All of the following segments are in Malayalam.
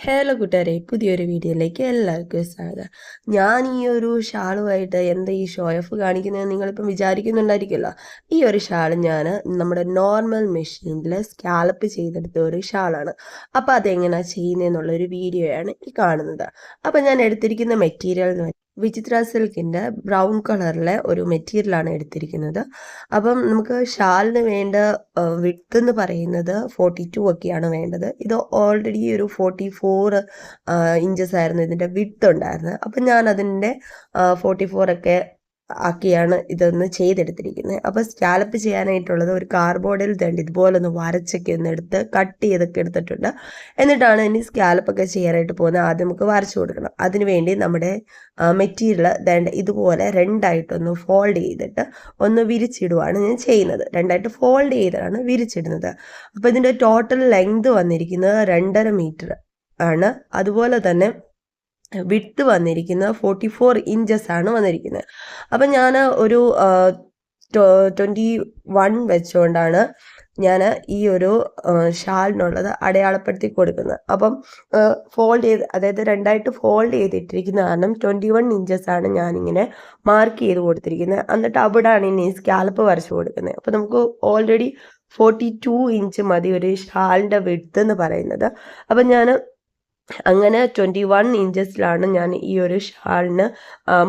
ഹലോ കൂട്ടുകാരെ പുതിയൊരു വീഡിയോയിലേക്ക് എല്ലാവർക്കും സ്വാഗതം. ഞാൻ ഈ ഒരു ഷാളുമായിട്ട് എന്താ ഈ ഷോ ഓഫ് കാണിക്കുന്നത് നിങ്ങളിപ്പം വിചാരിക്കുന്നുണ്ടായിരിക്കുമല്ലോ. ഈ ഒരു ഷാൾ ഞാൻ നമ്മുടെ നോർമൽ മെഷീനിൽ സ്കാലപ്പ് ചെയ്തെടുത്ത ഒരു ഷാളാണ്. അപ്പോൾ അതെങ്ങനെയാണ് ചെയ്യുന്നതെന്നുള്ളൊരു വീഡിയോയാണ് ഈ കാണുന്നത്. അപ്പോൾ ഞാൻ എടുത്തിരിക്കുന്ന മെറ്റീരിയൽ എന്ന് വിചിത്ര സിൽക്കിന്റെ ബ്രൗൺ കളറിലെ ഒരു മെറ്റീരിയലാണ് എടുത്തിരിക്കുന്നത്. അപ്പം നമുക്ക് ഷാലിന് വേണ്ട വിത്ത് എന്ന് പറയുന്നത് ഫോർട്ടി ടു ഒക്കെയാണ് വേണ്ടത്. ഇത് ഓൾറെഡി ഒരു ഫോർട്ടി ഫോർ ഇഞ്ചസ് ആയിരുന്നു ഇതിന്റെ വിത്ത് ഉണ്ടായിരുന്നത്. അപ്പം ഞാൻ അതിന്റെ ഫോർട്ടി ഫോർ ഒക്കെ ആക്കിയാണ് ഇതൊന്ന് ചെയ്തെടുത്തിരിക്കുന്നത്. അപ്പോൾ സ്കാലപ്പ് ചെയ്യാനായിട്ടുള്ളത് ഒരു കാർബോർഡിൽ തേണ്ടി ഇതുപോലെ ഒന്ന് വരച്ചൊക്കെ ഒന്ന് എടുത്ത് കട്ട് ചെയ്തൊക്കെ എടുത്തിട്ടുണ്ട്. എന്നിട്ടാണ് ഇനി സ്കാലപ്പൊക്കെ ചെയ്യാനായിട്ട് പോകുന്നത്. ആദ്യം നമുക്ക് വരച്ചു കൊടുക്കണം. അതിനുവേണ്ടി നമ്മുടെ മെറ്റീരിയൽ തേണ്ട ഇതുപോലെ രണ്ടായിട്ടൊന്ന് ഫോൾഡ് ചെയ്തിട്ട് ഒന്ന് വിരിച്ചിടുവാണ് ഞാൻ ചെയ്യുന്നത്. രണ്ടായിട്ട് ഫോൾഡ് ചെയ്താണ് വിരിച്ചിടുന്നത്. അപ്പോൾ ഇതിന്റെ ടോട്ടൽ ലെങ്ത് വന്നിരിക്കുന്നത് രണ്ടര മീറ്റർ ആണ്. അതുപോലെ തന്നെ വിട്ട് വന്നിരിക്കുന്നത് ഫോർട്ടി ഫോർ ഇഞ്ചസ് ആണ് വന്നിരിക്കുന്നത്. അപ്പം ഞാൻ ഒരു ട്വന്റി വൺ വെച്ചുകൊണ്ടാണ് ഞാൻ ഈ ഒരു ഷാളിനുള്ളത് അടയാളപ്പെടുത്തി കൊടുക്കുന്നത്. അപ്പം ഫോൾഡ് ചെയ്ത് അതായത് രണ്ടായിട്ട് ഫോൾഡ് ചെയ്തിട്ടിരിക്കുന്ന കാരണം ട്വന്റി വൺ ഇഞ്ചസ് ആണ് ഞാനിങ്ങനെ മാർക്ക് ചെയ്ത് കൊടുത്തിരിക്കുന്നത്. എന്നിട്ട് അവിടെയാണ് ഇനി സ്കാലപ്പ് വരച്ച് കൊടുക്കുന്നത്. അപ്പോൾ നമുക്ക് ഓൾറെഡി ഫോർട്ടി ടു ഇഞ്ച് മതി ഒരു ഷാളിന്റെ വിഡ്ത്ത് എന്ന് പറയുന്നത്. അപ്പം ഞാൻ അങ്ങനെ ട്വന്റി വൺ ഇഞ്ചസിലാണ് ഞാൻ ഈ ഒരു ഷാളിന്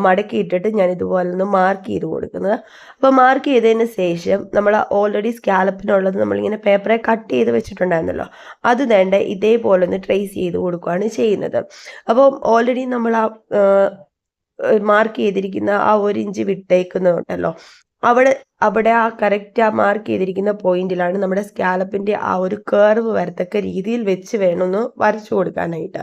മടക്കിയിട്ടിട്ട് ഞാൻ ഇതുപോലെ ഒന്ന് മാർക്ക് ചെയ്ത് കൊടുക്കുന്നത്. അപ്പോൾ മാർക്ക് ചെയ്തതിന് ശേഷം നമ്മൾ ഓൾറെഡി സ്കാലപ്പിനുള്ളത് നമ്മളിങ്ങനെ പേപ്പറെ കട്ട് ചെയ്ത് വെച്ചിട്ടുണ്ടായിരുന്നല്ലോ അത് വേണ്ട ഇതേപോലെ ഒന്ന് ട്രേസ് ചെയ്ത് കൊടുക്കുകയാണ് ചെയ്യുന്നത്. അപ്പോൾ ഓൾറെഡി നമ്മൾ ആ മാർക്ക് ചെയ്തിരിക്കുന്ന ആ ഒരു ഇഞ്ച് വിട്ടേക്കുന്നുണ്ടല്ലോ അവിടെ അവിടെ ആ കറക്റ്റ് ആ മാർക്ക് ചെയ്തിരിക്കുന്ന പോയിന്റിലാണ് നമ്മുടെ സ്കാലപ്പിന്റെ ആ ഒരു കേർവ് വരത്തക്ക രീതിയിൽ വെച്ച് വേണമെന്ന് വരച്ചു കൊടുക്കാനായിട്ട്.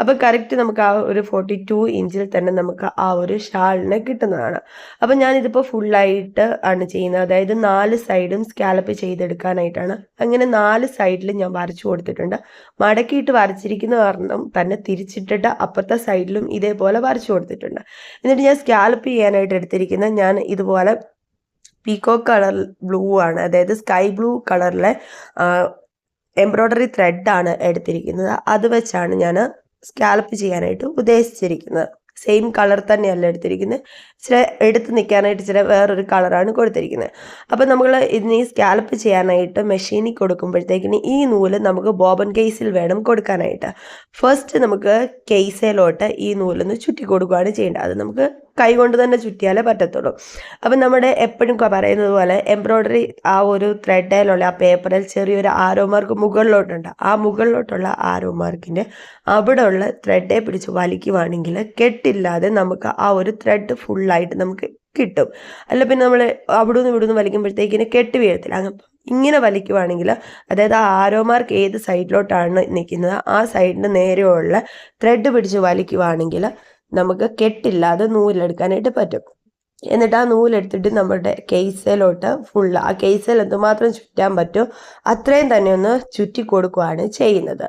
അപ്പോൾ കറക്റ്റ് നമുക്ക് ആ ഒരു ഫോർട്ടി ടു ഇഞ്ചിൽ തന്നെ നമുക്ക് ആ ഒരു ഷാളിനെ കിട്ടുന്നതാണ്. അപ്പോൾ ഞാനിതിപ്പോൾ ഫുള്ളായിട്ട് ആണ് ചെയ്യുന്നത്. അതായത് നാല് സൈഡും സ്കാലപ്പ് ചെയ്തെടുക്കാനായിട്ടാണ്. അങ്ങനെ നാല് സൈഡിൽ ഞാൻ വരച്ചു കൊടുത്തിട്ടുണ്ട്. മടക്കിയിട്ട് വരച്ചിരിക്കുന്ന കാരണം തന്നെ തിരിച്ചിട്ടിട്ട് അപ്പുറത്തെ സൈഡിലും ഇതേപോലെ വരച്ചു കൊടുത്തിട്ടുണ്ട്. എന്നിട്ട് ഞാൻ സ്കാലപ്പ് ചെയ്യാനായിട്ട് എടുത്തിരിക്കുന്നത് ഞാൻ ഇതുപോലെ പീക്കോ കളർ ബ്ലൂ ആണ്. അതായത് സ്കൈ ബ്ലൂ കളറിലെ എംബ്രോയ്ഡറി ത്രെഡാണ് എടുത്തിരിക്കുന്നത്. അത് വെച്ചാണ് ഞാൻ സ്കാലപ്പ് ചെയ്യാനായിട്ട് ഉദ്ദേശിച്ചിരിക്കുന്നത്. സെയിം കളർ തന്നെയല്ല എടുത്തിരിക്കുന്നത്. ഇച്ചിരി എടുത്ത് നിൽക്കാനായിട്ട് ഇച്ചിരി വേറൊരു കളറാണ് കൊടുത്തിരിക്കുന്നത്. അപ്പോൾ നമ്മൾ ഇതിന് ഈ സ്കാലപ്പ് ചെയ്യാനായിട്ട് മെഷീനിൽ കൊടുക്കുമ്പോഴത്തേക്കിന് ഈ നൂൽ നമുക്ക് ബോബൻ കേസിൽ വേണം കൊടുക്കാനായിട്ട്. ഫസ്റ്റ് നമുക്ക് കേസയിലോട്ട് ഈ നൂലൊന്ന് ചുറ്റി കൊടുക്കുകയാണ് ചെയ്യേണ്ടത്. അത് നമുക്ക് കൈ കൊണ്ട് തന്നെ ചുറ്റിയാലേ പറ്റത്തുള്ളൂ. അപ്പം നമ്മുടെ എപ്പോഴും പറയുന്നത് പോലെ എംബ്രോയ്ഡറി ആ ഒരു ത്രെഡിലുള്ള ആ പേപ്പറിൽ ചെറിയൊരു ആരോ മാർക്ക് മുകളിലോട്ടുണ്ട്. ആ മുകളിലോട്ടുള്ള ആരോ മാർക്കിന്റെ അവിടെയുള്ള ത്രെഡേ പിടിച്ച് വലിക്കുവാണെങ്കിൽ കെട്ടില്ലാതെ നമുക്ക് ആ ഒരു ത്രെഡ് ഫുള്ളായിട്ട് നമുക്ക് കിട്ടും. അല്ല പിന്നെ നമ്മൾ അവിടെ നിന്ന് ഇവിടെ നിന്ന് വലിക്കുമ്പോഴത്തേക്കിന് കെട്ടി വീഴത്തില്ല. അങ്ങ് ഇങ്ങനെ വലിക്കുവാണെങ്കിൽ അതായത് ആ ആരോ മാർക്ക് ഏത് സൈഡിലോട്ടാണ് നിൽക്കുന്നത് ആ സൈഡിന് നേരെയുള്ള ത്രെഡ് പിടിച്ച് വലിക്കുവാണെങ്കിൽ നമുക്ക് കെട്ടില്ലാതെ നൂലെടുക്കാനായിട്ട് പറ്റും. എന്നിട്ട് ആ നൂലെടുത്തിട്ട് നമ്മുടെ കേസിലോട്ട് ഫുള്ള് ആ കേസിൽ എന്തുമാത്രം ചുറ്റാൻ പറ്റും അത്രയും തന്നെ ഒന്ന് ചുറ്റി കൊടുക്കുകയാണ് ചെയ്യുന്നത്.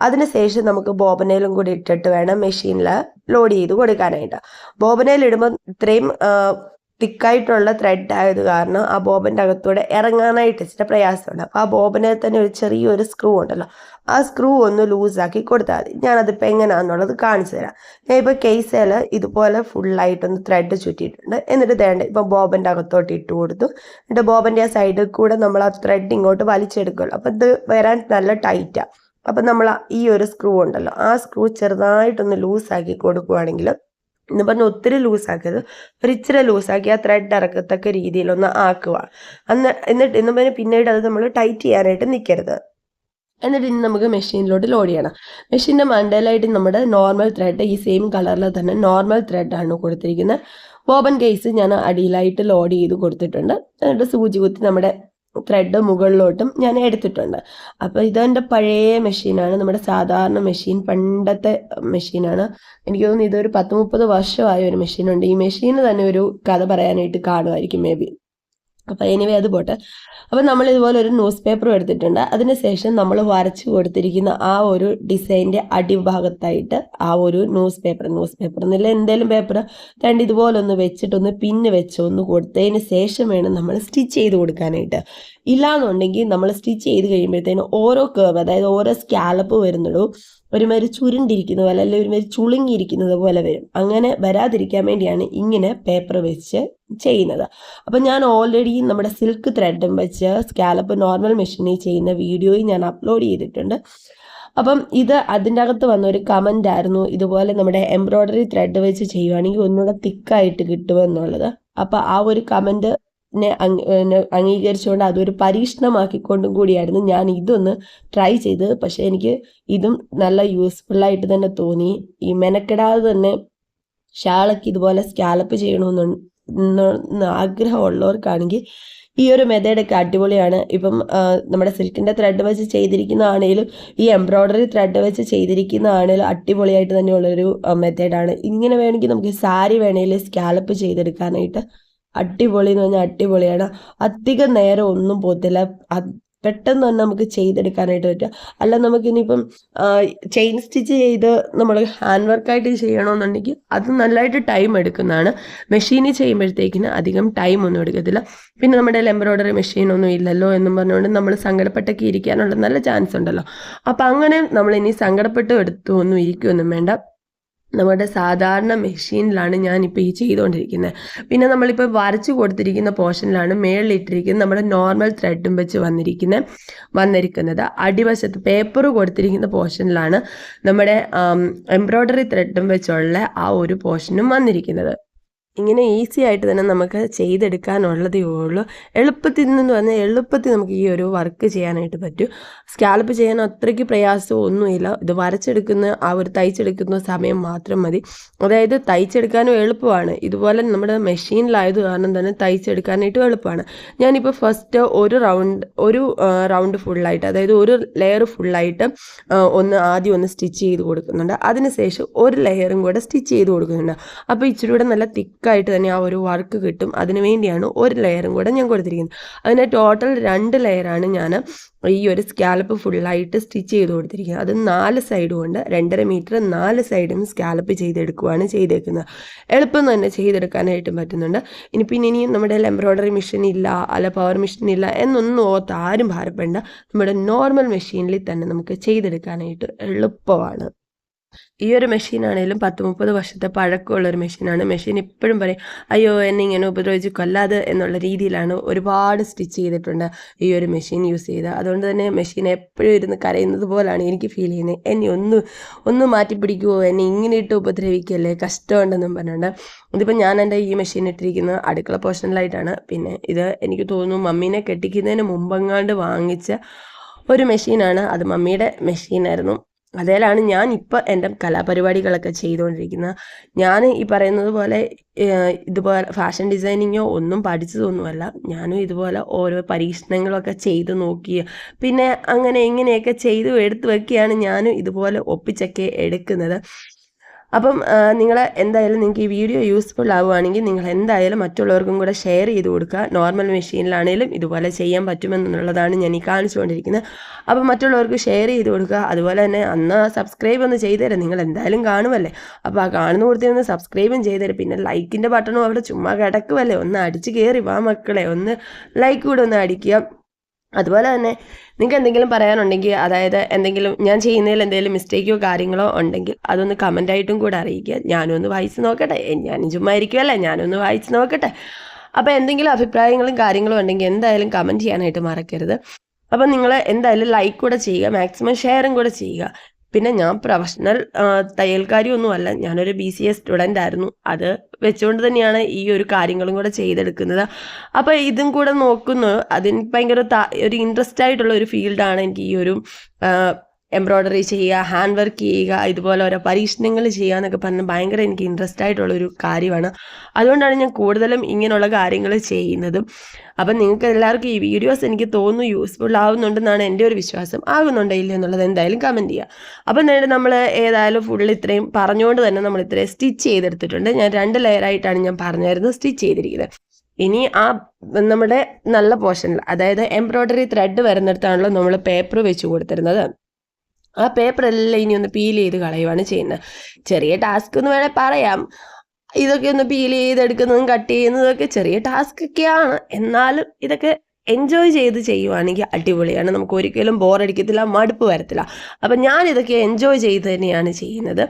അതിനുശേഷം നമുക്ക് ബോബനയിലും കൂടി ഇട്ടിട്ട് വേണം മെഷീനിൽ ലോഡ് ചെയ്ത് കൊടുക്കാനായിട്ട്. ബോബനയിൽ ഇടുമ്പോൾ ഇത്രയും തിക്കായിട്ടുള്ള ത്രെഡ് ആയത് കാരണം ആ ബോബന്റെ അകത്തൂടെ ഇറങ്ങാനായിട്ട് ഇച്ചിരി പ്രയാസമുണ്ട്. അപ്പോൾ ആ ബോബനെ തന്നെ ഒരു ചെറിയൊരു സ്ക്രൂ ഉണ്ടല്ലോ. ആ സ്ക്രൂ ഒന്ന് ലൂസാക്കി കൊടുത്താൽ മതി. ഞാനതിപ്പോൾ എങ്ങനെയാണെന്നുള്ളത് കാണിച്ചു തരാം. ഞാൻ ഇപ്പോൾ കേസിൽ ഇതുപോലെ ഫുള്ളായിട്ടൊന്ന് ത്രെഡ് ചുറ്റിയിട്ടുണ്ട്. എന്നിട്ട് തേണ്ട ഇപ്പോൾ ബോബന്റെ അകത്തോട്ട് ഇട്ട് കൊടുത്തു. എന്നിട്ട് ബോബന്റെ ആ സൈഡിൽ കൂടെ നമ്മൾ ആ ത്രെഡ് ഇങ്ങോട്ട് വലിച്ചെടുക്കുമല്ലോ അപ്പോൾ ഇത് വരാൻ നല്ല ടൈറ്റാണ് അപ്പം നമ്മൾ ഈ ഒരു സ്ക്രൂ ഉണ്ടല്ലോ ആ സ്ക്രൂ ചെറുതായിട്ടൊന്ന് ലൂസാക്കി കൊടുക്കുകയാണെങ്കിൽ എന്ന് പറഞ്ഞാൽ ഒത്തിരി ലൂസാക്കരുത് ഒരു ഇച്ചിരി ലൂസാക്കി ആ ത്രെഡ് ഇറക്കത്തക്ക രീതിയിലൊന്ന് ആക്കുക അന്ന് എന്നിട്ട് എന്ന് പറഞ്ഞാൽ പിന്നീട് അത് നമ്മൾ ടൈറ്റ് ചെയ്യാനായിട്ട് നിൽക്കരുത് എന്നിട്ട് ഇനി നമുക്ക് മെഷീനിലോട്ട് ലോഡ് ചെയ്യണം. മെഷീന്റെ മണ്ടയിലായിട്ട് നമ്മുടെ നോർമൽ ത്രെഡ് ഈ സെയിം കളറിൽ തന്നെ നോർമൽ ത്രെഡാണ് കൊടുത്തിരിക്കുന്നത് ബോബൻ കേസ് ഞാൻ അടിയിലായിട്ട് ലോഡ് ചെയ്ത് കൊടുത്തിട്ടുണ്ട്. എന്നിട്ട് സൂചി കുത്തി നമ്മുടെ ത്രെഡ് മുകളിലോട്ടും ഞാൻ എടുത്തിട്ടുണ്ട്. അപ്പോൾ ഇതെന്റെ പഴയ മെഷീനാണ് നമ്മുടെ സാധാരണ മെഷീൻ പണ്ടത്തെ മെഷീനാണ് എനിക്ക് തോന്നുന്നു ഇതൊരു പത്ത് മുപ്പത് വർഷമായ ഒരു മെഷീനുണ്ട് ഈ മെഷീന് തന്നെ ഒരു കഥ പറയാനായിട്ട് കാണുമായിരിക്കും മേ ബി അപ്പോൾ എനിവേ അത് പോട്ടെ. അപ്പോൾ നമ്മൾ ഇതുപോലെ ഒരു ന്യൂസ് പേപ്പർ എടുത്തിട്ടുണ്ട്. അതിനുശേഷം നമ്മൾ വരച്ച് കൊടുത്തിരിക്കുന്ന ആ ഒരു ഡിസൈന്റെ അടിഭാഗത്തായിട്ട് ആ ഒരു ന്യൂസ് പേപ്പർ ന്യൂസ് പേപ്പർ എന്നില്ല എന്തെങ്കിലും പേപ്പർ രണ്ട് ഇതുപോലെ ഒന്ന് വെച്ചിട്ടൊന്ന് പിന്നെ വെച്ചൊന്ന് കൊടുത്തതിന് ശേഷം വേണം നമ്മൾ സ്റ്റിച്ച് ചെയ്ത് കൊടുക്കാനായിട്ട്. ഇല്ലാന്നുണ്ടെങ്കിൽ നമ്മൾ സ്റ്റിച്ച് ചെയ്ത് കഴിയുമ്പോഴത്തേനും ഓരോ കേവ് അതായത് ഓരോ സ്കാലപ്പ് വരുന്നുള്ളൂ ഒരുമാതിരി ചുരുണ്ടിരിക്കുന്ന പോലെ അല്ലെങ്കിൽ ഒരുമാതിരി ചുളുങ്ങിയിരിക്കുന്നത് പോലെ വരും. അങ്ങനെ വരാതിരിക്കാൻ വേണ്ടിയാണ് ഇങ്ങനെ പേപ്പർ വെച്ച് ചെയ്യുന്നത്. അപ്പം ഞാൻ ഓൾറെഡി നമ്മുടെ സിൽക്ക് ത്രെഡും വെച്ച് സ്കാലപ്പ് നോർമൽ മെഷീനിൽ ചെയ്യുന്ന വീഡിയോയും ഞാൻ അപ്ലോഡ് ചെയ്തിട്ടുണ്ട്. അപ്പം ഇത് അതിന്റെ അകത്ത് വന്ന ഒരു കമന്റ് ആയിരുന്നു. ഇതുപോലെ നമ്മുടെ എംബ്രോയ്ഡറി ത്രെഡ് വെച്ച് ചെയ്യുവാണെങ്കിൽ ഒന്നുകൂടെ തിക്കായിട്ട് കിട്ടുമെന്നുള്ളത്. അപ്പോൾ ആ ഒരു കമന്റ് അംഗീകരിച്ചുകൊണ്ട് അതൊരു പരീക്ഷണമാക്കിക്കൊണ്ടും കൂടിയായിരുന്നു ഞാൻ ഇതൊന്ന് ട്രൈ ചെയ്തത്. പക്ഷേ എനിക്ക് ഇതും നല്ല യൂസ്ഫുള്ളായിട്ട് തന്നെ തോന്നി. ഈ മെനക്കെടാതെ തന്നെ ഷാളൊക്കെ ഇതുപോലെ സ്കാലപ്പ് ചെയ്യണമെന്ന് ആഗ്രഹമുള്ളവർക്കാണെങ്കിൽ ഈ ഒരു മെത്തേഡൊക്കെ അടിപൊളിയാണ്. ഇപ്പം നമ്മുടെ സിൽക്കിന്റെ ത്രെഡ് വെച്ച് ചെയ്തിരിക്കുന്നതാണേലും ഈ എംബ്രോയ്ഡറി ത്രെഡ് വെച്ച് ചെയ്തിരിക്കുന്നതാണേലും അടിപൊളിയായിട്ട് തന്നെയുള്ളൊരു മെത്തേഡാണ് ഇങ്ങനെ വേണമെങ്കിൽ നമുക്ക് സാരി വേണമെങ്കിൽ സ്കാലപ്പ് ചെയ്തെടുക്കാനായിട്ട് അടിപൊളി എന്ന് പറഞ്ഞാൽ അടിപൊളിയാണ്. അധികം നേരം ഒന്നും പോകത്തില്ല. പെട്ടെന്ന് തന്നെ നമുക്ക് ചെയ്തെടുക്കാനായിട്ട് പറ്റുക. അല്ല നമുക്കിനിയിപ്പം ചെയിൻ സ്റ്റിച്ച് ചെയ്ത് നമ്മൾ ഹാൻഡ് വർക്കായിട്ട് ചെയ്യണമെന്നുണ്ടെങ്കിൽ അത് നല്ലതായിട്ട് ടൈം എടുക്കുന്നതാണ്. മെഷീനിൽ ചെയ്യുമ്പോഴത്തേക്കിന് അധികം ടൈം ഒന്നും എടുക്കത്തില്ല. പിന്നെ നമ്മുടെ എംബ്രോയ്ഡറി മെഷീനൊന്നും ഇല്ലല്ലോ എന്നും പറഞ്ഞുകൊണ്ട് നമ്മൾ സങ്കടപ്പെട്ടൊക്കെ ഇരിക്കാനുള്ള നല്ല ചാൻസ് ഉണ്ടല്ലോ. അപ്പം അങ്ങനെ നമ്മൾ ഇനി സങ്കടപ്പെട്ട് എടുത്തു ഒന്നും ഇരിക്കുകയൊന്നും വേണ്ട. നമ്മുടെ സാധാരണ മെഷീനിലാണ് ഞാനിപ്പോൾ ഈ ചെയ്തുകൊണ്ടിരിക്കുന്നത് പിന്നെ നമ്മളിപ്പോൾ വരച്ച് കൊടുത്തിരിക്കുന്ന പോർഷനിലാണ് മേളിലിട്ടിരിക്കുന്നത് നമ്മുടെ നോർമൽ ത്രെഡും വെച്ച് വന്നിരിക്കുന്ന വന്നിരിക്കുന്നത്. അടിവശത്ത് പേപ്പർ കൊടുത്തിരിക്കുന്ന പോർഷനിലാണ് നമ്മുടെ എംബ്രോയ്ഡറി ത്രെഡും വെച്ചുള്ള ആ ഒരു പോർഷനും വന്നിരിക്കുന്നത്. ഇങ്ങനെ ഈസി ആയിട്ട് തന്നെ നമുക്ക് ചെയ്തെടുക്കാനുള്ളതേ ഉള്ളൂ. എളുപ്പത്തിൽ നിന്ന് പറഞ്ഞാൽ എളുപ്പത്തിൽ നമുക്ക് ഈ ഒരു വർക്ക് ചെയ്യാനായിട്ട് പറ്റും. സ്കാലപ്പ് ചെയ്യാൻ അത്രയ്ക്ക് പ്രയാസമൊന്നുമില്ല ഇത് വരച്ചെടുക്കുന്ന ആ ഒരു തയ്ച്ചെടുക്കുന്ന സമയം മാത്രം മതി. അതായത് തയ്ച്ചെടുക്കാനും എളുപ്പമാണ്. ഇതുപോലെ നമ്മുടെ മെഷീനിലായത് കാരണം തന്നെ തയ്ച്ചെടുക്കാനായിട്ടും എളുപ്പമാണ്. ഞാനിപ്പോൾ ഫസ്റ്റ് ഒരു റൗണ്ട് ഒരു റൗണ്ട് ഫുള്ളായിട്ട് അതായത് ഒരു ലെയർ ഫുള്ളായിട്ട് ഒന്ന് ആദ്യം ഒന്ന് സ്റ്റിച്ച് ചെയ്ത് കൊടുക്കുന്നുണ്ട്. അതിനുശേഷം ഒരു ലെയറും കൂടെ സ്റ്റിച്ച് ചെയ്ത് കൊടുക്കുന്നുണ്ട്. അപ്പോൾ ഇച്ചിരി കൂടെ നല്ല തിക്ക് തിക്കായിട്ട് തന്നെ ആ ഒരു വർക്ക് കിട്ടും. അതിന് വേണ്ടിയാണ് ഒരു ലെയറും കൂടെ ഞാൻ കൊടുത്തിരിക്കുന്നത്. അതിന് ടോട്ടൽ രണ്ട് ലെയറാണ് ഞാൻ ഈ ഒരു സ്കാലപ്പ് ഫുള്ളായിട്ട് സ്റ്റിച്ച് ചെയ്ത് കൊടുത്തിരിക്കുന്നത്. അത് നാല് സൈഡ് കൊണ്ട് രണ്ടര മീറ്റർ നാല് സൈഡും സ്കാലപ്പ് ചെയ്തെടുക്കുകയാണ് ചെയ്തേക്കുന്നത്. എളുപ്പം തന്നെ ചെയ്തെടുക്കാനായിട്ടും പറ്റുന്നുണ്ട്. ഇനി പിന്നെ ഇനിയും നമ്മുടെ എംബ്രോയ്ഡറി മെഷീൻ ഇല്ല അല്ല പവർ മെഷീൻ ഇല്ല എന്നൊന്നും ഓർത്ത് ആരും ഭാരപ്പെടേണ്ട. നമ്മുടെ നോർമൽ മെഷീനിൽ തന്നെ നമുക്ക് ചെയ്തെടുക്കാനായിട്ട് എളുപ്പമാണ്. ഈ ഒരു മെഷീനാണേലും പത്ത് മുപ്പത് വർഷത്തെ പഴക്കമുള്ള ഒരു മെഷീനാണ് മെഷീൻ ഇപ്പോഴും പറയും അയ്യോ എന്നെ ഇങ്ങനെ ഉപദ്രവിച്ചു എന്നുള്ള രീതിയിലാണ് ഒരുപാട് സ്റ്റിച്ച് ചെയ്തിട്ടുണ്ട് ഈ ഒരു മെഷീൻ യൂസ് ചെയ്ത്. അതുകൊണ്ട് തന്നെ മെഷീൻ എപ്പോഴും ഇരുന്ന് കരയുന്നത് പോലാണ് എനിക്ക് ഫീൽ ചെയ്യുന്നത്. എന്നെ ഒന്ന് ഒന്ന് മാറ്റി പിടിക്കുമോ എന്നെ ഇങ്ങനെ ഇട്ട് ഉപദ്രവിക്കല്ലേ? കഷ്ടമുണ്ടെന്നും പറഞ്ഞുകൊണ്ട്. ഇതിപ്പോൾ ഞാൻ എന്റെ ഈ മെഷീൻ ഇട്ടിരിക്കുന്നത് അടുക്കള പോർഷനിലായിട്ടാണ് പിന്നെ ഇത് എനിക്ക് തോന്നുന്നു മമ്മീനെ കെട്ടിക്കുന്നതിന് മുമ്പെങ്ങാണ്ട് വാങ്ങിച്ച ഒരു മെഷീനാണ് അത് മമ്മിയുടെ മെഷീനായിരുന്നു അതേലാണ് ഞാൻ ഇപ്പോൾ എന്റെ കലാപരിപാടികളൊക്കെ ചെയ്തുകൊണ്ടിരിക്കുന്നത്. ഞാൻ ഈ പറയുന്നത് പോലെ ഇതുപോലെ ഫാഷൻ ഡിസൈനിങ്ങോ ഒന്നും പഠിച്ചതൊന്നുമല്ല. ഞാനും ഇതുപോലെ ഓരോ പരീക്ഷണങ്ങളൊക്കെ ചെയ്ത് നോക്കി പിന്നെ അങ്ങനെ ഇങ്ങനെയൊക്കെ ചെയ്തു എടുത്തു വെക്കുകയാണ് ഞാനും ഇതുപോലെ ഒപ്പിച്ചൊക്കെ എടുക്കുന്നത്. അപ്പം നിങ്ങൾ എന്തായാലും നിങ്ങൾക്ക് ഈ വീഡിയോ യൂസ്ഫുൾ ആവുകയാണെങ്കിൽ നിങ്ങൾ എന്തായാലും മറ്റുള്ളവർക്കും കൂടെ ഷെയർ ചെയ്ത് കൊടുക്കുക. നോർമൽ മെഷീനിലാണെങ്കിലും ഇതുപോലെ ചെയ്യാൻ പറ്റുമെന്നുള്ളതാണ് ഞാൻ ഈ കാണിച്ചുകൊണ്ടിരിക്കുന്നത് അപ്പം മറ്റുള്ളവർക്ക് ഷെയർ ചെയ്ത് കൊടുക്കുക. അതുപോലെ തന്നെ അന്ന് സബ്സ്ക്രൈബ് ഒന്ന് ചെയ്തുതരാം നിങ്ങൾ എന്തായാലും കാണുമല്ലേ? അപ്പോൾ ആ കാണുന്ന കൊടുത്തിരുന്ന് സബ്സ്ക്രൈബും ചെയ്തുതരാം പിന്നെ ലൈക്കിന്റെ ബട്ടണും അവിടെ ചുമ്മാ കിടക്കുമല്ലേ ഒന്ന് അടിച്ച് കയറി വാ മക്കളെ. ഒന്ന് ലൈക്ക് കൂടെ ഒന്ന് അടിക്കുക. അതുപോലെ തന്നെ നിങ്ങൾക്ക് എന്തെങ്കിലും പറയാനുണ്ടെങ്കിൽ അതായത് എന്തെങ്കിലും ഞാൻ ചെയ്യുന്നതിൽ എന്തെങ്കിലും മിസ്റ്റേക്കോ കാര്യങ്ങളോ ഉണ്ടെങ്കിൽ അതൊന്ന് കമന്റായിട്ടും കൂടെ അറിയിക്കുക. ഞാനും ഒന്ന് വായിച്ച് നോക്കട്ടെ. ഞാനും ചുമ്മാ ഇരിക്കുമല്ലേ ഞാനൊന്ന് വായിച്ച് നോക്കട്ടെ. അപ്പോൾ എന്തെങ്കിലും അഭിപ്രായങ്ങളും കാര്യങ്ങളും ഉണ്ടെങ്കിൽ എന്തായാലും കമന്റ് ചെയ്യാനായിട്ട് മറക്കരുത്. അപ്പം നിങ്ങൾ എന്തായാലും ലൈക്ക് കൂടെ ചെയ്യുക മാക്സിമം ഷെയറും കൂടെ ചെയ്യുക. പിന്നെ ഞാൻ പ്രൊഫഷണൽ തയ്യൽക്കാരിയൊന്നുമല്ല. ഞാനൊരു ബി സി എ സ്റ്റുഡന്റ് ആയിരുന്നു. അത് വെച്ചുകൊണ്ട് തന്നെയാണ് ഈ ഒരു കാര്യങ്ങളും കൂടെ ചെയ്തെടുക്കുന്നത്. അപ്പോൾ ഇതും കൂടെ നോക്കുന്നു. അതിന് ഭയങ്കര ഒരു ഇൻട്രസ്റ്റ് ആയിട്ടുള്ള ഒരു ഫീൽഡാണ് എനിക്ക് ഈ ഒരു എംബ്രോയ്ഡറി ചെയ്യുക ഹാൻഡ് വർക്ക് ചെയ്യുക ഇതുപോലെ ഓരോ പരീക്ഷണങ്ങൾ ചെയ്യുക എന്നൊക്കെ പറഞ്ഞ് ഭയങ്കര എനിക്ക് ഇൻട്രസ്റ്റ് ആയിട്ടുള്ളൊരു കാര്യമാണ്. അതുകൊണ്ടാണ് ഞാൻ കൂടുതലും ഇങ്ങനെയുള്ള കാര്യങ്ങൾ ചെയ്യുന്നത്. അപ്പം നിങ്ങൾക്ക് എല്ലാവർക്കും ഈ വീഡിയോസ് എനിക്ക് തോന്നുന്നു യൂസ്ഫുൾ ആവുന്നുണ്ടെന്നാണ് എന്റെ ഒരു വിശ്വാസം. ആകുന്നുണ്ടോ ഇല്ല എന്നുള്ളത് എന്തായാലും കമന്റ് ചെയ്യുക. അപ്പം നേരിട്ട് നമ്മൾ ഏതായാലും ഫുൾ ഇത്രയും പറഞ്ഞുകൊണ്ട് തന്നെ നമ്മൾ ഇത്രയും സ്റ്റിച്ച് ചെയ്തെടുത്തിട്ടുണ്ട്. ഞാൻ രണ്ട് ലെയറായിട്ടാണ് ഞാൻ പറഞ്ഞായിരുന്നു സ്റ്റിച്ച് ചെയ്തിരിക്കുന്നത്. ഇനി ആ നമ്മുടെ നല്ല പോർഷനിൽ അതായത് എംബ്രോയ്ഡറി ത്രെഡ് വരുന്നിടത്താണല്ലോ നമ്മൾ പേപ്പർ വെച്ച് കൊടുത്തിരുന്നത്. ആ പേപ്പറെല്ലാം ഇനി ഒന്ന് പീൽ ചെയ്ത് കളയുവാണ് ചെയ്യുന്നത്. ചെറിയ ടാസ്ക് എന്ന് വേണേൽ പറയാം. ഇതൊക്കെ ഒന്ന് പീൽ ചെയ്തെടുക്കുന്നതും കട്ട് ചെയ്യുന്നതും ഒക്കെ ചെറിയ ടാസ്ക് ഒക്കെയാണ്. എന്നാലും ഇതൊക്കെ എൻജോയ് ചെയ്ത് ചെയ്യുവാണെങ്കിൽ അടിപൊളിയാണ്. നമുക്ക് ഒരിക്കലും ബോറടിക്കത്തില്ല മടുപ്പ് വരത്തില്ല. അപ്പം ഞാനിതൊക്കെ എൻജോയ് ചെയ്ത് തന്നെയാണ് ചെയ്യുന്നത്.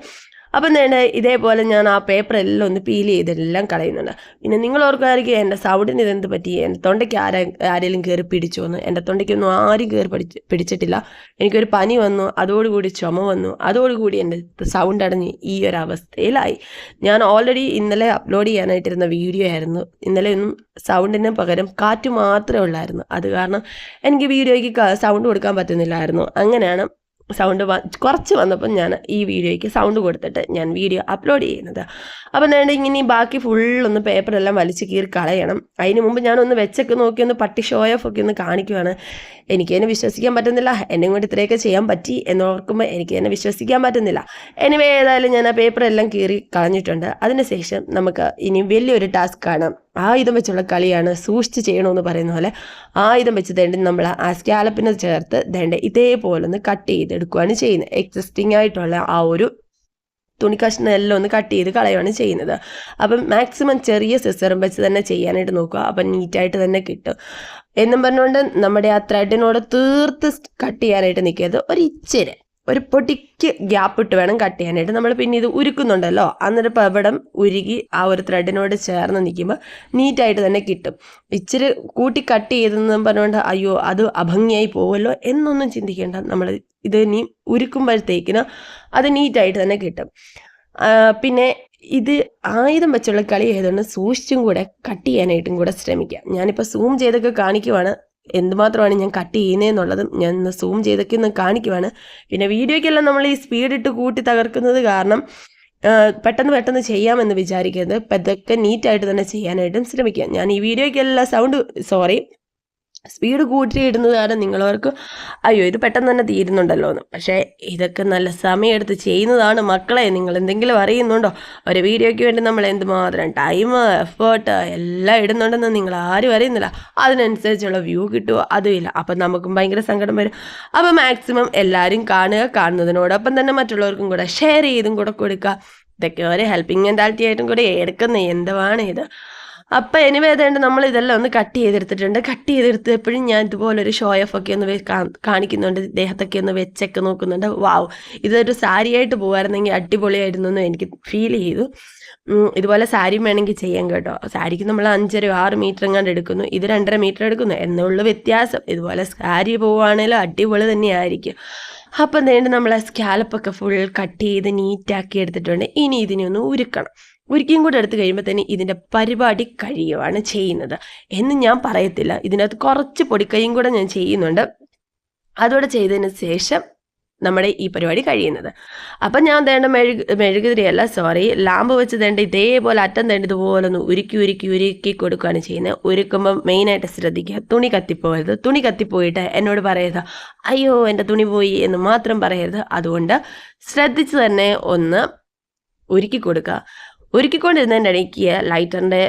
അപ്പം നേണ്ട ഇതേപോലെ ഞാൻ ആ പേപ്പർ എല്ലാം ഒന്ന് പീൽ ചെയ്തെല്ലാം കളയുന്നുണ്ട്. പിന്നെ നിങ്ങൾ ഓർക്കുമായിരിക്കും എന്റെ സൗണ്ടിന് ഇതെന്ത് പറ്റി? എന്റെ തൊണ്ടയ്ക്ക് ആരാ ആരെങ്കിലും കയറി പിടിച്ചു വന്നു എന്റെ തൊണ്ടയ്ക്കൊന്നും ആരും കയറി പിടിച്ച് പിടിച്ചിട്ടില്ല. എനിക്കൊരു പനി വന്നു അതോടുകൂടി ചുമ വന്നു അതോടുകൂടി എന്റെ സൗണ്ട് അടഞ്ഞ് ഈ ഒരു അവസ്ഥയിലായി. ഞാൻ ഓൾറെഡി ഇന്നലെ അപ്ലോഡ് ചെയ്യാനായിട്ടിരുന്ന വീഡിയോ ആയിരുന്നു. ഇന്നലെ ഒന്നും സൗണ്ടിന് പകരം കാറ്റ് മാത്രമേ ഉള്ളായിരുന്നു. അത് കാരണം എനിക്ക് വീഡിയോയ്ക്ക് സൗണ്ട് കൊടുക്കാൻ പറ്റുന്നില്ലായിരുന്നു. അങ്ങനെയാണ് സൗണ്ട് കുറച്ച് വന്നപ്പോൾ ഞാൻ ഈ വീഡിയോയ്ക്ക് സൗണ്ട് കൊടുത്തിട്ട് ഞാൻ വീഡിയോ അപ്ലോഡ് ചെയ്യുന്നത്. അപ്പം ഞാൻ ഇങ്ങനെ ബാക്കി ഫുള്ളൊന്ന് പേപ്പറെല്ലാം വലിച്ച് കീറി കളയണം. അതിന് മുമ്പ് ഞാനൊന്ന് വെച്ചൊക്കെ നോക്കി ഒന്ന് പട്ടി ഷോ ഓഫ് ഒക്കെ ഒന്ന് കാണിക്കുവാണ്. എനിക്ക് എന്നെ വിശ്വസിക്കാൻ പറ്റുന്നില്ല. എന്നെ കൊണ്ട് ഇത്രയൊക്കെ ചെയ്യാൻ പറ്റി എന്നോർക്കുമ്പോൾ എനിക്ക് തന്നെ വിശ്വസിക്കാൻ പറ്റുന്നില്ല. എനിവേ ഏതായാലും ഞാൻ ആ പേപ്പറെല്ലാം കീറി കളഞ്ഞിട്ടുണ്ട്. അതിനുശേഷം നമുക്ക് ഇനി വലിയൊരു ടാസ്ക്കാണ് ആയുധം വെച്ചുള്ള കളിയാണ് സൂക്ഷിച്ച് ചെയ്യണമെന്ന് പറയുന്ന പോലെ ആയുധം വെച്ച് തേണ്ടി നമ്മൾ ആ സ്കാലപ്പിനെ ചേർത്ത് തേണ്ട ഇതേപോലെ ഒന്ന് കട്ട് ചെയ്തെടുക്കുകയാണ് ചെയ്യുന്നത്. എക്സിസ്റ്റിംഗ് ആയിട്ടുള്ള ആ ഒരു തുണിക്കഷ്ണം എല്ലാം ഒന്ന് കട്ട് ചെയ്ത് കളയുകയാണ് ചെയ്യുന്നത്. അപ്പം മാക്സിമം ചെറിയ സിസറും വെച്ച് തന്നെ ചെയ്യാനായിട്ട് നോക്കുക. അപ്പം നീറ്റായിട്ട് തന്നെ കിട്ടും. എന്നും പറഞ്ഞുകൊണ്ട് നമ്മുടെ ആ ത്രെഡിനോട് തീർത്ത് കട്ട് ചെയ്യാനായിട്ട് നിൽക്കരുത് ഒരു ഇച്ചിരി ഒരു പൊടിക്ക് ഗ്യാപ്പ് ഇട്ട് വേണം കട്ട് ചെയ്യാനായിട്ട്. നമ്മൾ പിന്നെ ഇത് ഉരുക്കുന്നുണ്ടല്ലോ. അന്നേരം പവിടം ഉരുകി ആ ഒരു ത്രെഡിനോട് ചേർന്ന് നിൽക്കുമ്പോൾ നീറ്റായിട്ട് തന്നെ കിട്ടും. ഇച്ചിരി കൂട്ടി കട്ട് ചെയ്തെന്ന് പറഞ്ഞുകൊണ്ട് അയ്യോ അത് അഭംഗിയായി പോകുമല്ലോ എന്നൊന്നും ചിന്തിക്കേണ്ട. നമ്മൾ ഇത് നീ ഉരുക്കുമ്പോഴത്തേക്കിന് അത് നീറ്റായിട്ട് തന്നെ കിട്ടും. പിന്നെ ഇത് ആയുധം വെച്ചുള്ള കളി ആയതുകൊണ്ട് സൂക്ഷിച്ചും കൂടെ കട്ട് ചെയ്യാനായിട്ടും കൂടെ ശ്രമിക്കുക ഞാനിപ്പോൾ സൂം ചെയ്തൊക്കെ കാണിക്കുവാണ്. എന്തുമാത്രമാണ് ഞാൻ കട്ട് ചെയ്യുന്നതെന്നുള്ളത് ഞാൻ ഒന്ന് സൂം ചെയ്തൊക്കെ ഒന്ന് കാണിക്കുവാണ്. പിന്നെ വീഡിയോയ്ക്കെല്ലാം നമ്മൾ ഈ സ്പീഡ് ഇട്ട് കൂട്ടി തകർക്കുന്നത് കാരണം പെട്ടെന്ന് പെട്ടെന്ന് ചെയ്യാമെന്ന് വിചാരിക്കരുത്. ഇതൊക്കെ നീറ്റായിട്ട് തന്നെ ചെയ്യാനായിട്ടും ശ്രമിക്കുക. ഞാൻ ഈ വീഡിയോയ്ക്കെല്ലാം സൗണ്ട് സോറി സ്പീഡ് കൂട്ടിയിടുന്നത് കാരണം നിങ്ങളവർക്ക് അയ്യോ ഇത് പെട്ടെന്ന് തന്നെ തീരുന്നുണ്ടല്ലോ എന്ന് പക്ഷേ ഇതൊക്കെ നല്ല സമയമെടുത്ത് ചെയ്യുന്നതാണ് മക്കളെ. നിങ്ങൾ എന്തെങ്കിലും അറിയുന്നുണ്ടോ? ഒരു വീഡിയോയ്ക്ക് വേണ്ടി നമ്മൾ എന്തുമാത്രം ടൈം എഫേർട്ട് എല്ലാം ഇടുന്നുണ്ടെന്ന് നിങ്ങൾ ആരും അറിയുന്നില്ല. അതിനനുസരിച്ചുള്ള വ്യൂ കിട്ടുമോ അതുമില്ല. അപ്പം നമുക്കും ഭയങ്കര സങ്കടം വരും. അപ്പം മാക്സിമം എല്ലാവരും കാണുക കാണുന്നതിനോടൊപ്പം തന്നെ മറ്റുള്ളവർക്കും കൂടെ ഷെയർ ചെയ്തും കൂടെ കൊടുക്കുക. ഇതൊക്കെ ഒരു ഹെൽപ്പിംഗ് മെന്റാലിറ്റി ആയിട്ടും കൂടെ എടുക്കുന്ന എന്തുവാണ് ഇത്? അപ്പം എനിവേ ഏതാണ്ട് നമ്മൾ ഇതെല്ലാം ഒന്ന് കട്ട് ചെയ്തെടുത്തിട്ടുണ്ട്. കട്ട് ചെയ്തെടുത്തപ്പോഴും ഞാൻ ഇതുപോലെ ഒരു ഷോ ഓഫ് ഒക്കെ ഒന്ന് കാണിക്കുന്നുണ്ട്. ദേഹത്തൊക്കെ ഒന്ന് വെച്ചൊക്കെ നോക്കുന്നുണ്ട്. വാവ് ഇതൊരു സാരിയായിട്ട് പോകുമായിരുന്നെങ്കിൽ അടിപൊളിയായിരുന്നു എന്ന് എനിക്ക് ഫീൽ ചെയ്തു. ഇതുപോലെ സാരി വേണമെങ്കിൽ ചെയ്യാം കേട്ടോ. സാരിക്ക് നമ്മൾ അഞ്ചര ആറ് മീറ്റർ എങ്ങാണ്ട് എടുക്കുന്നു. ഇത് രണ്ടര മീറ്റർ എടുക്കുന്നു. എന്നുള്ള വ്യത്യാസം. ഇതുപോലെ സാരി പോവുകയാണെങ്കിലും അടിപൊളി തന്നെയായിരിക്കും. അപ്പം നേണ്ട് നമ്മൾ സ്കാലപ്പൊക്കെ ഫുൾ കട്ട് ചെയ്ത് നീറ്റാക്കി എടുത്തിട്ടുണ്ട്. ഇനി ഇതിനെ ഒന്ന് ഉരുക്കണം. ഒരിക്കലും കൂടെ എടുത്തു കഴിയുമ്പോൾ തന്നെ ഇതിന്റെ പരിപാടി കഴിയുവാണ് ചെയ്യുന്നത്. എന്ന് ഞാൻ പറയത്തില്ല. ഇതിനകത്ത് കുറച്ച് പൊടിക്കൈയും കൂടെ ഞാൻ ചെയ്യുന്നുണ്ട്. അതോടെ ചെയ്തതിന് ശേഷം നമ്മുടെ ഈ പരിപാടി കഴിയുന്നത്. അപ്പം ഞാൻ തേണ്ട മെഴുക് മെഴുകുതിരിയല്ല സോറി ലാമ്പ് വെച്ച് തേണ്ട ഇതേപോലെ അറ്റം തേണ്ട ഇതുപോലെ ഒന്ന് ഉരുക്കി ഉരുക്കി ഉരുക്കി കൊടുക്കുകയാണ് ചെയ്യുന്നത്. ഉരുക്കുമ്പം മെയിനായിട്ട് ശ്രദ്ധിക്കുക. തുണി കത്തിപ്പോകരുത്. തുണി കത്തിപ്പോയിട്ട് എന്നോട് പറയരുത് അയ്യോ എന്റെ തുണി പോയി എന്ന് മാത്രം പറയരുത്. അതുകൊണ്ട് ശ്രദ്ധിച്ച് തന്നെ ഒന്ന് ഒരുക്കി കൊടുക്കുക. ഒരുക്കിക്കൊണ്ടിരുന്നതിന്റെ ഇടയ്ക്ക് ലൈറ്ററിന്റെ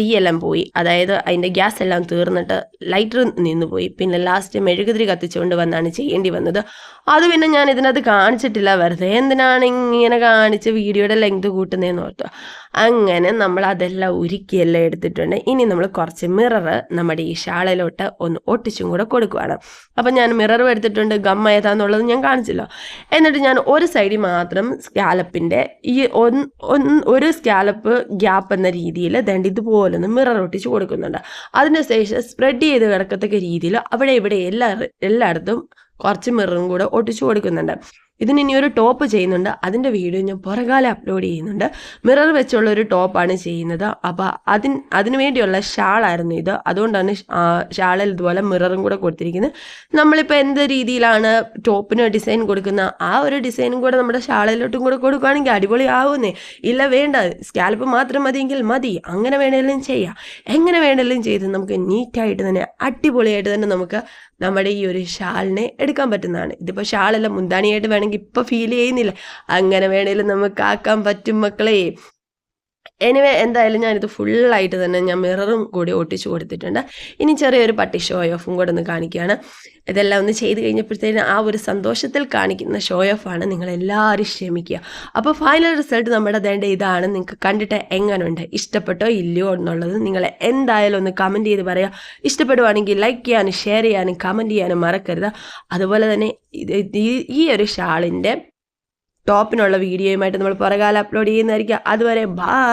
തീയെല്ലാം പോയി. അതായത് അതിന്റെ ഗ്യാസ് എല്ലാം തീർന്നിട്ട് ലൈറ്റർ നിന്ന് പോയി. പിന്നെ ലാസ്റ്റ് മെഴുകുതിരി കത്തിച്ചുകൊണ്ട് വന്നാണ് ചെയ്യേണ്ടി വന്നത്. അത് പിന്നെ ഞാൻ ഇതിനകത്ത് കാണിച്ചിട്ടില്ല. വെറുതെ എന്തിനാണ് ഇങ്ങനെ കാണിച്ച് വീഡിയോയുടെ ലെങ്ത് കൂട്ടുന്നതെന്ന് ഓർത്തു. അങ്ങനെ നമ്മൾ അതെല്ലാം ഉരുക്കിയെല്ലാം എടുത്തിട്ടുണ്ട്. ഇനി നമ്മൾ കുറച്ച് മിറർ നമ്മുടെ ഈ ഷാളയിലോട്ട് ഒന്ന് ഒട്ടിച്ചും കൂടെ കൊടുക്കുകയാണ് അപ്പം ഞാൻ മിററും എടുത്തിട്ടുണ്ട്. ഗം ഏതാന്നുള്ളത് ഞാൻ കാണിച്ചില്ല. എന്നിട്ട് ഞാൻ ഒരു സൈഡിൽ മാത്രം സ്കാലപ്പിന്റെ ഈ ഒരു സ്കാലപ്പ് ഗ്യാപ്പ് എന്ന രീതിയിൽ ദണ്ട് ഇതുപോലെ ഒന്ന് മിറർ ഒട്ടിച്ച് കൊടുക്കുന്നുണ്ട്. അതിനുശേഷം സ്പ്രെഡ് ചെയ്ത് കിടക്കത്തക്ക രീതിയിൽ അവിടെ ഇവിടെ എല്ലാ എല്ലായിടത്തും കുറച്ച് മിററും കൂടെ ഒട്ടിച്ചു കൊടുക്കുന്നുണ്ട്. ഇതിന് ഇനി ഒരു ടോപ്പ് ചെയ്യുന്നുണ്ട്. അതിന്റെ വീഡിയോ ഞാൻ പുറകാലം അപ്ലോഡ് ചെയ്യുന്നുണ്ട്. മിറർ വെച്ചുള്ള ഒരു ടോപ്പാണ് ചെയ്യുന്നത്. അപ്പോൾ അതിന് അതിന് വേണ്ടിയുള്ള ഷാളായിരുന്നു ഇത്. അതുകൊണ്ടാണ് ഷാളിൽ ഇതുപോലെ മിററും കൂടെ കൊടുത്തിരിക്കുന്നത്. നമ്മളിപ്പോൾ എന്ത് രീതിയിലാണ് ടോപ്പിന് ഡിസൈൻ കൊടുക്കുന്ന ആ ഒരു ഡിസൈനും കൂടെ നമ്മുടെ ഷാളിലോട്ടും കൂടെ കൊടുക്കുകയാണെങ്കിൽ അടിപൊളി ആവുന്നേ ഇല്ല വേണ്ട. സ്കാൽപ്പ് മാത്രം മതിയെങ്കിൽ മതി. അങ്ങനെ വേണമെങ്കിലും ചെയ്യാം. എങ്ങനെ വേണമെങ്കിലും ചെയ്ത് നമുക്ക് നീറ്റായിട്ട് തന്നെ അടിപൊളിയായിട്ട് തന്നെ നമുക്ക് നമ്മുടെ ഈ ഒരു ഷാളിനെ എടുക്കാൻ പറ്റുന്നതാണ്. ഇതിപ്പോൾ ഷാളല്ല മുന്താണിയായിട്ട് വേണമെങ്കിൽ ഇപ്പോൾ ഫീൽ ചെയ്യുന്നില്ല. അങ്ങനെ വേണേലും നമുക്ക് ആക്കാൻ പറ്റും മക്കളെ. എനിവേ എന്തായാലും ഞാനിത് ഫുള്ളായിട്ട് തന്നെ ഞാൻ മിററും കൂടി ഒട്ടിച്ചു കൊടുത്തിട്ടുണ്ട്. ഇനി ചെറിയൊരു പട്ടി ഷോ ഓഫും കൂടെ ഒന്ന് കാണിക്കുകയാണ്. ഇതെല്ലാം ഒന്ന് ചെയ്ത് കഴിഞ്ഞപ്പോഴത്തേനും ആ ഒരു സന്തോഷത്തിൽ കാണിക്കുന്ന ഷോ ഓഫാണ് നിങ്ങളെല്ലാവരും ക്ഷമിക്കുക. അപ്പോൾ ഫൈനൽ റിസൾട്ട് നമ്മുടെ ദേണ്ട ഇതാണ്. നിങ്ങൾക്ക് കണ്ടിട്ട് എങ്ങനെയുണ്ട് ഇഷ്ടപ്പെട്ടോ ഇല്ലയോ എന്നുള്ളത് നിങ്ങൾ എന്തായാലും ഒന്ന് കമന്റ് ചെയ്ത് പറയുക ഇഷ്ടപ്പെടുവാണെങ്കിൽ ലൈക്ക് ചെയ്യാനും ഷെയർ ചെയ്യാനും കമന്റ് ചെയ്യാനും മറക്കരുത്. അതുപോലെ തന്നെ ഈ- ഒരു ഷാളിന്റെ ടോപ്പിനുള്ള വീഡിയോയുമായിട്ട് നമ്മൾ പുറകാലം അപ്ലോഡ് ചെയ്യുന്നതായിരിക്കും. അതുവരെ ബായ്